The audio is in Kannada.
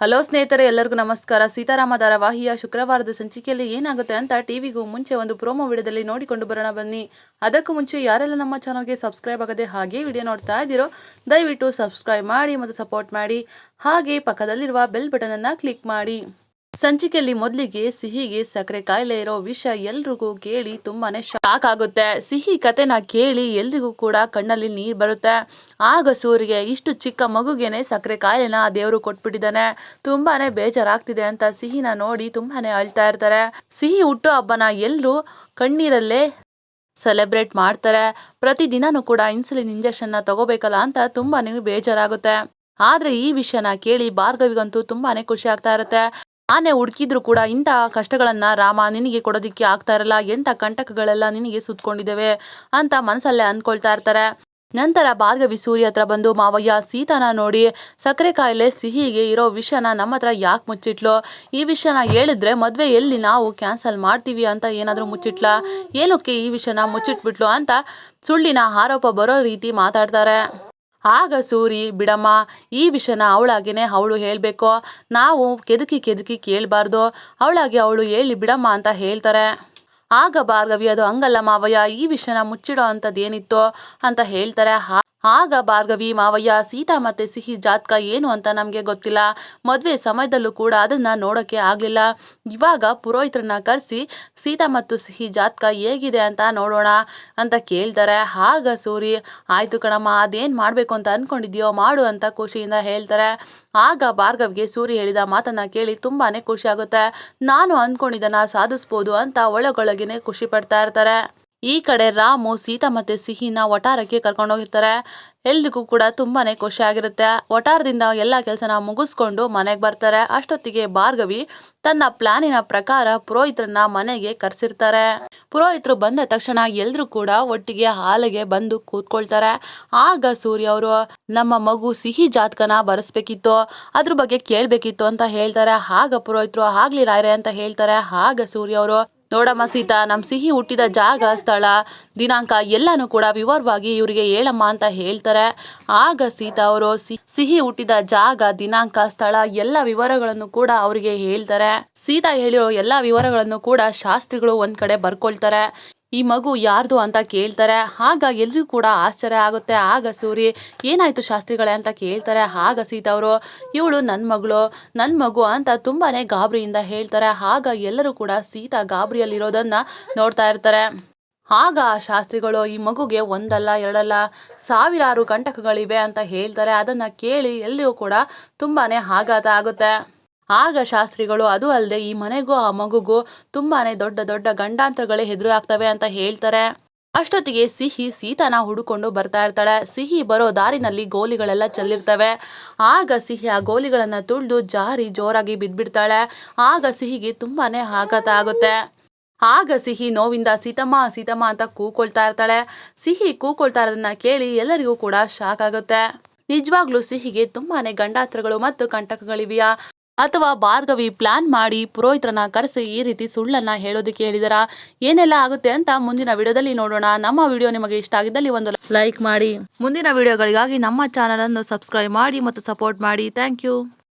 ಹಲೋ ಸ್ನೇಹಿತರೆ, ಎಲ್ಲರಿಗೂ ನಮಸ್ಕಾರ. ಸೀತಾರಾಮ ಧಾರಾವಾಹಿಯ ಶುಕ್ರವಾರದ ಸಂಚಿಕೆಯಲ್ಲಿ ಏನಾಗುತ್ತೆ ಅಂತ ಟಿವಿಗೂ ಮುಂಚೆ ಒಂದು ಪ್ರೋಮೋ ವಿಡಿಯೋದಲ್ಲಿ ನೋಡಿಕೊಂಡು ಬರೋಣ ಬನ್ನಿ. ಅದಕ್ಕೂ ಮುಂಚೆ ಯಾರೆಲ್ಲ ನಮ್ಮ ಚಾನಲ್ಗೆ ಸಬ್ಸ್ಕ್ರೈಬ್ ಆಗದೆ ಹಾಗೆ ವಿಡಿಯೋ ನೋಡ್ತಾ ಇದ್ದೀರೋ, ದಯವಿಟ್ಟು ಸಬ್ಸ್ಕ್ರೈಬ್ ಮಾಡಿ ಮತ್ತು ಸಪೋರ್ಟ್ ಮಾಡಿ. ಹಾಗೆ ಪಕ್ಕದಲ್ಲಿರುವ ಬೆಲ್ ಬಟನನ್ನು ಕ್ಲಿಕ್ ಮಾಡಿ. ಸಂಚಿಕೆಯಲ್ಲಿ ಮೊದಲಿಗೆ ಸಿಹಿಗೆ ಸಕ್ಕರೆ ಕಾಯಿಲೆ ಇರೋ ವಿಷಯ ಎಲ್ರಿಗೂ ಕೇಳಿ ತುಂಬಾನೇ ಶಾಕ್ ಆಗುತ್ತೆ. ಸಿಹಿ ಕತೆನ ಕೇಳಿ ಎಲ್ರಿಗೂ ಕೂಡ ಕಣ್ಣಲ್ಲಿ ನೀರು ಬರುತ್ತೆ. ಆಗ ಸೂರಿಗೆ ಇಷ್ಟು ಚಿಕ್ಕ ಮಗುಗೆನೆ ಸಕ್ಕರೆ ಕಾಯಿಲೆನ ದೇವರು ಕೊಟ್ಬಿಟ್ಟಿದ್ದಾನೆ. ತುಂಬಾನೇ ಬೇಜಾರಾಗ್ತಿದೆ ಅಂತ ಸಿಹಿನ ನೋಡಿ ತುಂಬಾನೇ ಅಳ್ತಾ ಇರ್ತಾರೆ. ಸಿಹಿ ಹುಟ್ಟು ಹಬ್ಬನ ಎಲ್ಲರೂ ಕಣ್ಣೀರಲ್ಲೇ ಸೆಲೆಬ್ರೇಟ್ ಮಾಡ್ತಾರೆ. ಪ್ರತಿದಿನನೂ ಕೂಡ ಇನ್ಸುಲಿನ್ ಇಂಜೆಕ್ಷನ್ನ ತಗೋಬೇಕಲ್ಲ ಅಂತ ತುಂಬಾನೇ ಬೇಜಾರಾಗುತ್ತೆ. ಆದ್ರೆ ಈ ವಿಷಯನ ಕೇಳಿ ಭಾರ್ಗವಿಗಂತೂ ತುಂಬಾನೇ ಖುಷಿ ಆಗ್ತಾ ಇರುತ್ತೆ. ಆನೆ ಹುಡುಕಿದ್ರು ಕೂಡ ಇಂಥ ಕಷ್ಟಗಳನ್ನ ರಾಮ ನಿನಗೆ ಕೊಡೋದಿಕ್ಕೆ ಆಗ್ತಾ ಇರಲ್ಲ, ಎಂಥ ಕಂಟಕಗಳೆಲ್ಲ ನಿನಗೆ ಸುತ್ಕೊಂಡಿದ್ದೇವೆ ಅಂತ ಮನಸ್ಸಲ್ಲೇ ಅನ್ಕೊಳ್ತಾ ಇರ್ತಾರೆ. ನಂತರ ಭಾರ್ಗವಿ ಸೂರ್ಯ ಹತ್ರ ಬಂದು, ಮಾವಯ್ಯ, ಸೀತಾನ ನೋಡಿ, ಸಕ್ಕರೆ ಕಾಯಿಲೆ ಸಿಹಿಗೆ ಇರೋ ವಿಷಯನ ನಮ್ಮ ಹತ್ರ ಯಾಕೆ ಮುಚ್ಚಿಟ್ಲು? ಈ ವಿಷಯನ ಹೇಳಿದ್ರೆ ಮದುವೆ ಎಲ್ಲಿ ನಾವು ಕ್ಯಾನ್ಸಲ್ ಮಾಡ್ತೀವಿ ಅಂತ ಏನಾದರೂ ಮುಚ್ಚಿಟ್ಲ? ಏನಕ್ಕೆ ಈ ವಿಷಯನ ಮುಚ್ಚಿಟ್ಬಿಟ್ಲು? ಅಂತ ಸುಳ್ಳಿನ ಆರೋಪ ಬರೋ ರೀತಿ ಮಾತಾಡ್ತಾರೆ. ಆಗ ಸೂರಿ, ಬಿಡಮ್ಮ, ಈ ವಿಷಯನ ಅವಳಾಗೇನೆ ಅವಳು ಹೇಳಬೇಕು. ನಾವು ಕೆದಕಿ ಕೆದಕಿ ಕೇಳಬಾರ್ದು. ಅವಳಾಗೆ ಅವಳು ಹೇಳಿ ಬಿಡಮ್ಮ ಅಂತ ಹೇಳ್ತಾರೆ. ಆಗ ಭಾರ್ಗವಿ, ಅದು ಹಂಗಲ್ಲ ಮಾವಯ್ಯ, ಈ ವಿಷಯನ ಮುಚ್ಚಿಡೋ ಅಂಥದ್ದೇನಿತ್ತು ಅಂತ ಹೇಳ್ತಾರೆ. ಆಗ ಭಾರ್ಗವಿ, ಮಾವಯ್ಯ, ಸೀತಾ ಮತ್ತೆ ಸಿಹಿ ಜಾತಕ ಏನು ಅಂತ ನಮಗೆ ಗೊತ್ತಿಲ್ಲ. ಮದುವೆ ಸಮಯದಲ್ಲೂ ಕೂಡ ಅದನ್ನ ನೋಡೋಕ್ಕೆ ಆಗಲಿಲ್ಲ. ಇವಾಗ ಪುರೋಹಿತರನ್ನ ಕರೆಸಿ ಸೀತಾ ಮತ್ತು ಸಿಹಿ ಜಾತಕ ಹೇಗಿದೆ ಅಂತ ನೋಡೋಣ ಅಂತ ಕೇಳ್ತಾರೆ. ಆಗ ಸೂರಿ, ಆಯ್ತು ಕಣಮ್ಮ, ಅದೇನು ಮಾಡಬೇಕು ಅಂತ ಅಂದ್ಕೊಂಡಿದ್ಯೋ ಮಾಡು ಅಂತ ಖುಷಿಯಿಂದ ಹೇಳ್ತಾರೆ. ಆಗ ಭಾರ್ಗವ್ಗೆ ಸೂರಿ ಹೇಳಿದ ಮಾತನ್ನ ಕೇಳಿ ತುಂಬಾನೇ ಖುಷಿ ಆಗುತ್ತೆ. ನಾನು ಅನ್ಕೊಂಡಿದ್ದನ್ನ ಸಾಧಿಸ್ಬೋದು ಅಂತ ಒಳಗೊಳಗೇನೆ ಖುಷಿ ಪಡ್ತಾ ಇರ್ತಾರೆ. ಈ ಕಡೆ ರಾಮು, ಸೀತಾ ಮತ್ತೆ ಸಿಹಿನ ವಟಾರಕ್ಕೆ ಕರ್ಕೊಂಡೋಗಿರ್ತಾರೆ ಎಲ್ರಿಗೂ ಕೂಡ ತುಂಬಾನೇ ಖುಷಿ ಆಗಿರುತ್ತೆ. ವಟಾರದಿಂದ ಎಲ್ಲ ಕೆಲಸನ ಮುಗಿಸ್ಕೊಂಡು ಮನೆಗೆ ಬರ್ತಾರೆ. ಅಷ್ಟೊತ್ತಿಗೆ ಭಾರ್ಗವಿ ತನ್ನ ಪ್ಲಾನಿನ ಪ್ರಕಾರ ಪುರೋಹಿತರನ್ನ ಮನೆಗೆ ಕರೆಸಿರ್ತಾರೆ. ಪುರೋಹಿತರು ಬಂದ ತಕ್ಷಣ ಎಲ್ರು ಕೂಡ ಒಟ್ಟಿಗೆ ಹಾಲಿಗೆ ಬಂದು ಕೂತ್ಕೊಳ್ತಾರೆ. ಆಗ ಸೂರ್ಯ ಅವರು, ನಮ್ಮ ಮಗು ಸಿಹಿ ಜಾತಕನ ಬರೆಸ್ಬೇಕಿತ್ತು. ಅದ್ರ ಬಗ್ಗೆ ಕೇಳ್ಬೇಕಿತ್ತು ಅಂತ ಹೇಳ್ತಾರೆ. ಆಗ ಪುರೋಹಿತರು ಆಗ್ಲಿ ರಾಯ್ರೆ ಅಂತ ಹೇಳ್ತಾರೆ. ಆಗ ಸೂರ್ಯ ಅವರು ನೋಡಮ್ಮ ಸೀತಾ ನಮ್ಮ ಸಿಹಿ ಹುಟ್ಟಿದ ಜಾಗ, ಸ್ಥಳ, ದಿನಾಂಕ ಎಲ್ಲನೂ ಕೂಡ ವಿವರವಾಗಿ ಇವರಿಗೆ ಹೇಳಮ್ಮ ಅಂತ ಹೇಳ್ತಾರೆ. ಆಗ ಸೀತಾ ಅವರು ಸಿಹಿ ಹುಟ್ಟಿದ ಜಾಗ, ದಿನಾಂಕ, ಸ್ಥಳ ಎಲ್ಲ ವಿವರಗಳನ್ನು ಕೂಡ ಅವರಿಗೆ ಹೇಳ್ತಾರೆ. ಸೀತಾ ಹೇಳಿರೋ ಎಲ್ಲ ವಿವರಗಳನ್ನು ಕೂಡ ಶಾಸ್ತ್ರಿಗಳು ಒಂದ್ ಕಡೆ ಬರ್ಕೊಳ್ತಾರೆ. ಈ ಮಗು ಯಾರ್ದು ಅಂತ ಕೇಳ್ತಾರೆ, ಆಗ ಎಲ್ರಿಗೂ ಕೂಡ ಆಶ್ಚರ್ಯ ಆಗುತ್ತೆ. ಆಗ ಸೂರಿ, ಏನಾಯ್ತು ಶಾಸ್ತ್ರಿಗಳೇ ಅಂತ ಕೇಳ್ತಾರೆ. ಆಗ ಸೀತಾ ಅವರು, ಇವಳು ನನ್ನ ಮಗಳು ನನ್ನ ಮಗು ಅಂತ ತುಂಬಾನೇ ಗಾಬರಿಯಿಂದ ಹೇಳ್ತಾರೆ. ಆಗ ಎಲ್ಲರೂ ಕೂಡ ಸೀತಾ ಗಾಬರಿಯಲ್ಲಿರೋದನ್ನ ನೋಡ್ತಾ ಇರ್ತಾರೆ. ಆಗ ಶಾಸ್ತ್ರಿಗಳು, ಈ ಮಗುಗೆ ಒಂದಲ್ಲ, ಎರಡಲ್ಲ, ಸಾವಿರಾರು ಕಂಟಕಗಳಿವೆ ಅಂತ ಹೇಳ್ತಾರೆ. ಅದನ್ನ ಕೇಳಿ ಎಲ್ಲಿಯೂ ಕೂಡ ತುಂಬಾನೇ ಆಘಾತ ಆಗುತ್ತೆ. ಆಗ ಶಾಸ್ತ್ರಿಗಳು, ಅದು ಅಲ್ಲದೆ ಈ ಮನೆಗೂ ಆ ಮಗುಗೂ ತುಂಬಾನೇ ದೊಡ್ಡ ದೊಡ್ಡ ಗಂಡಾಂತರಗಳೇ ಎದುರಾಗ್ತವೆ ಅಂತ ಹೇಳ್ತಾರೆ. ಅಷ್ಟೊತ್ತಿಗೆ ಸಿಹಿ ಸೀತಾನ ಹುಡುಕೊಂಡು ಬರ್ತಾ ಇರ್ತಾಳೆ. ಸಿಹಿ ಬರೋ ದಾರಿನಲ್ಲಿ ಗೋಲಿಗಳೆಲ್ಲ ಚೆಲ್ಲಿರ್ತವೆ. ಆಗ ಸಿಹಿ ಆ ಗೋಲಿಗಳನ್ನ ತುಳಿದು ಜಾರಿ ಜೋರಾಗಿ ಬಿದ್ದ್ಬಿಡ್ತಾಳೆ ಆಗ ಸಿಹಿಗೆ ತುಂಬಾನೇ ಆಘಾತ ಆಗುತ್ತೆ. ಆಗ ಸಿಹಿ ನೋವಿಂದ ಸೀತಮ್ಮ ಸೀತಮ್ಮ ಅಂತ ಕೂಕೊಳ್ತಾ ಇರ್ತಾಳೆ. ಸಿಹಿ ಕೂಕೊಳ್ತಾ ಇರೋದನ್ನ ಕೇಳಿ ಎಲ್ಲರಿಗೂ ಕೂಡ ಶಾಕ್ ಆಗುತ್ತೆ. ನಿಜವಾಗ್ಲೂ ಸಿಹಿಗೆ ತುಂಬಾನೇ ಗಂಡಾಸ್ತ್ರಗಳು ಮತ್ತು ಕಂಟಕಗಳಿವೆಯಾ? ಅಥವಾ ಭಾರ್ಗವಿ ಪ್ಲಾನ್ ಮಾಡಿ ಪುರೋಹಿತರನ್ನ ಕರೆಸಿ ಈ ರೀತಿ ಸುಳ್ಳನ್ನ ಹೇಳೋದಕ್ಕೆ ಹೇಳಿದರ ಏನೆಲ್ಲ ಆಗುತ್ತೆ ಅಂತ ಮುಂದಿನ ವಿಡಿಯೋದಲ್ಲಿ ನೋಡೋಣ. ನಮ್ಮ ವಿಡಿಯೋ ನಿಮಗೆ ಇಷ್ಟ ಆಗಿದ್ದಲ್ಲಿ ಒಂದು ಲೈಕ್ ಮಾಡಿ. ಮುಂದಿನ ವಿಡಿಯೋಗಳಿಗಾಗಿ ನಮ್ಮ ಚಾನಲ್ ಅನ್ನು ಸಬ್ಸ್ಕ್ರೈಬ್ ಮಾಡಿ ಮತ್ತು ಸಪೋರ್ಟ್ ಮಾಡಿ. Thank you